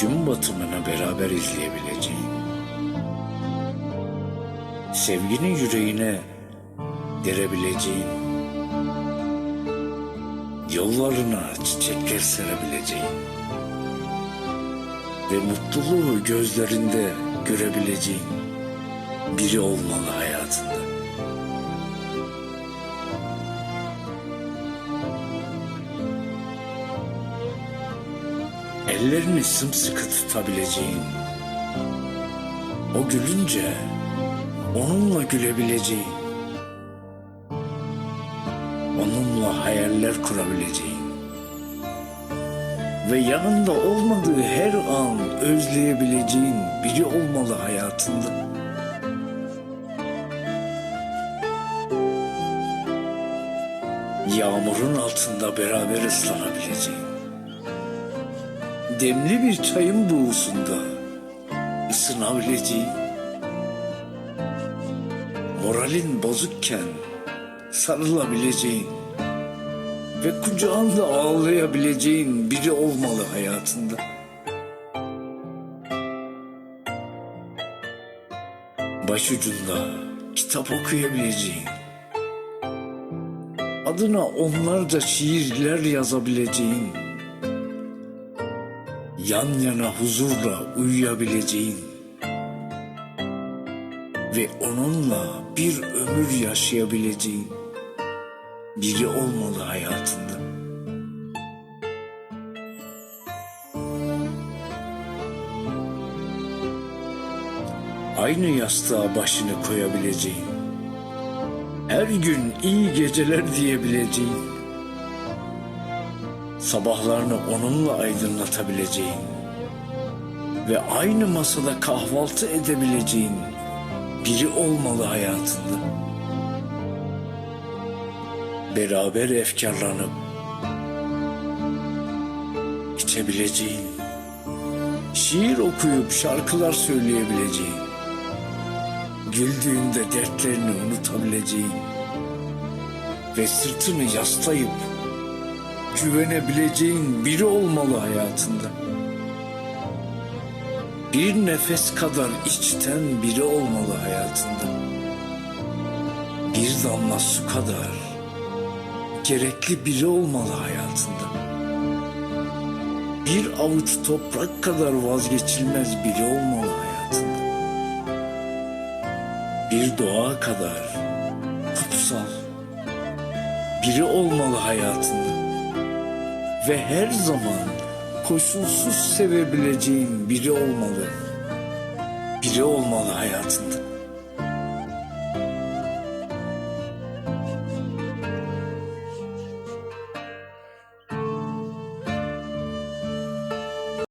gün batımını beraber izleyebileceğin, sevginin yüreğine derebileceğin, yollarına çiçekler serebileceğin ve mutluluğu gözlerinde görebileceğin biri olmalı hayatında. Ellerini sımsıkı tutabileceğin, o gülünce onunla gülebileceğin, onunla hayaller kurabileceğin ve yanında olmadığı her an özleyebileceğin biri olmalı hayatında. Yağmurun altında beraber ıslanabileceğin, demli bir çayın buğusunda ısınabileceğin, moralin bozukken sarılabileceğin ve kucağında ağlayabileceğin biri olmalı hayatında. Başucunda kitap okuyabileceğin, adına onlarca şiirler yazabileceğin, yan yana huzurla uyuyabileceğin ve onunla bir ömür yaşayabileceğin biri olmalı hayatında. Aynı yastığa başını koyabileceğin, her gün iyi geceler diyebileceğin, sabahlarını onunla aydınlatabileceğin ve aynı masada kahvaltı edebileceğin biri olmalı hayatında. Beraber efkarlanıp içebileceğin, şiir okuyup şarkılar söyleyebileceğin, güldüğünde dertlerini unutabileceğin ve sırtını yaslayıp güvenebileceğin biri olmalı hayatında. Bir nefes kadar içten biri olmalı hayatında. Bir damla su kadar gerekli biri olmalı hayatında. Bir avuç toprak kadar vazgeçilmez biri olmalı hayatında. Bir doğa kadar kutsal biri olmalı hayatında ve her zaman koşulsuz sevebileceğin biri olmalı. Biri olmalı hayatında.